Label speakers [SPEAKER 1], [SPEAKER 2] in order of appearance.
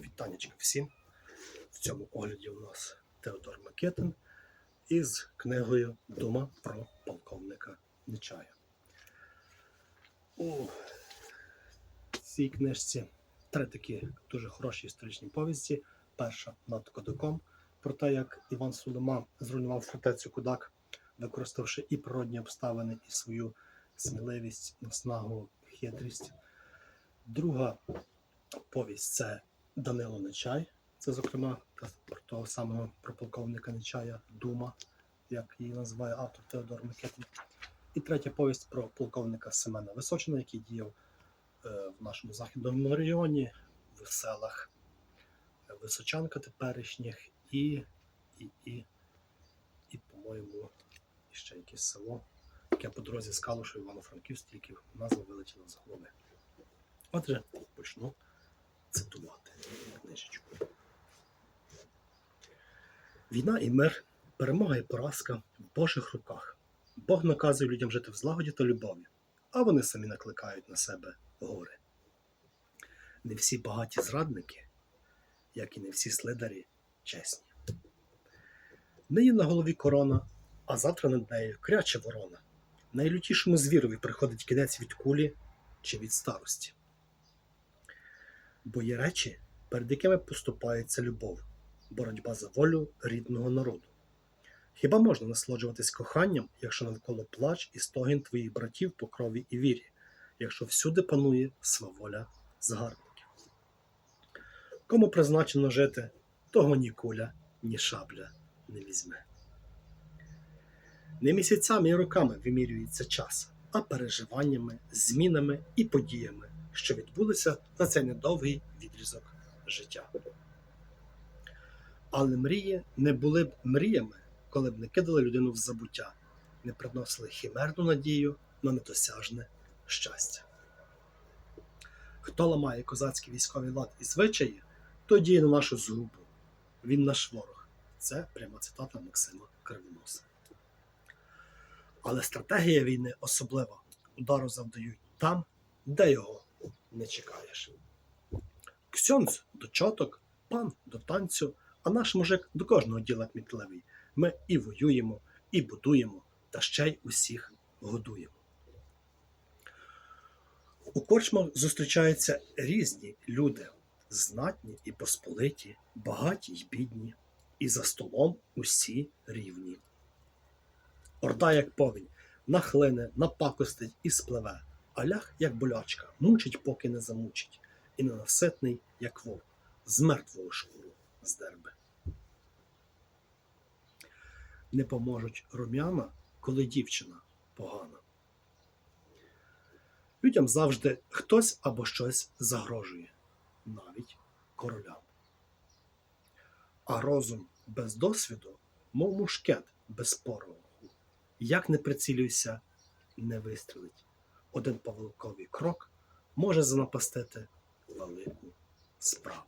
[SPEAKER 1] Вітанечка всім. В цьому огляді у нас Теодор Макетин із книгою Дума про полковника Нечая. У цій книжці три такі дуже хороші історичні повісті. Перша над Кодаком про те, як Іван Сулейман зруйнував фортецю Кудак, використавши і природні обставини, і свою сміливість, наснагу, хитрість. Друга повість це Данило Нечай. Це, зокрема, про того самого про полковника Нечая Дума, як її називає автор Теодор Микитин. І третя повість про полковника Семена Височина, який діяв е, в нашому західному районі, в селах е, Височанка теперішніх і, і, і, і по-моєму, ще якесь село, яке по дорозі з Калушу Івано-Франківськ, тільки назва вилетіла з голови. Отже, почну книжечку. Війна і мир, перемога і поразка в Божих руках. Бог наказує людям жити в злагоді та любові, а вони самі накликають на себе гори. Не всі багаті зрадники, як і не всі слидарі чесні. Нині на голові корона, а завтра над нею кряче ворона. Найлютішому звірові приходить кінець від кулі чи від старості. Бо є речі, перед якими поступається любов, боротьба за волю рідного народу. Хіба можна насолоджуватись коханням, якщо навколо плач і стогін твоїх братів по крові і вірі, якщо всюди панує сваволя згарбників? Кому призначено жити, того ні куля, ні шабля не візьме. Не місяцями і роками вимірюється час, а переживаннями, змінами і подіями, що відбулися за цей недовгий відрізок життя. Але мрії не були б мріями, коли б не кидали людину в забуття, не приносили химерну надію на недосяжне щастя. Хто ламає козацький військовий лад і звичаї, то діє на нашу згубу. Він наш ворог. Це пряма цитата Максима Кривоноса. Але стратегія війни особлива. Удару завдають там, де його не чекаєш. Ксьонц до чоток, пан до танцю, а наш мужик до кожного діла кмітливий. Ми і воюємо, і будуємо, та ще й усіх годуємо. У корчмах зустрічаються різні люди, знатні і посполиті, багаті й бідні, і за столом усі рівні. Орда, як повінь, нахлине, напакостить і спливе, а лях, як болячка, мучить, поки не замучить, і ненаситний, як вовк, з мертвого шкуру здербе. Не поможуть рум'яна, коли дівчина погана. Людям завжди хтось або щось загрожує, навіть королям. А розум без досвіду, мов мушкет без пороху. Як не прицілюйся, не вистрілить. Один павлковий крок може занапастити велику справу.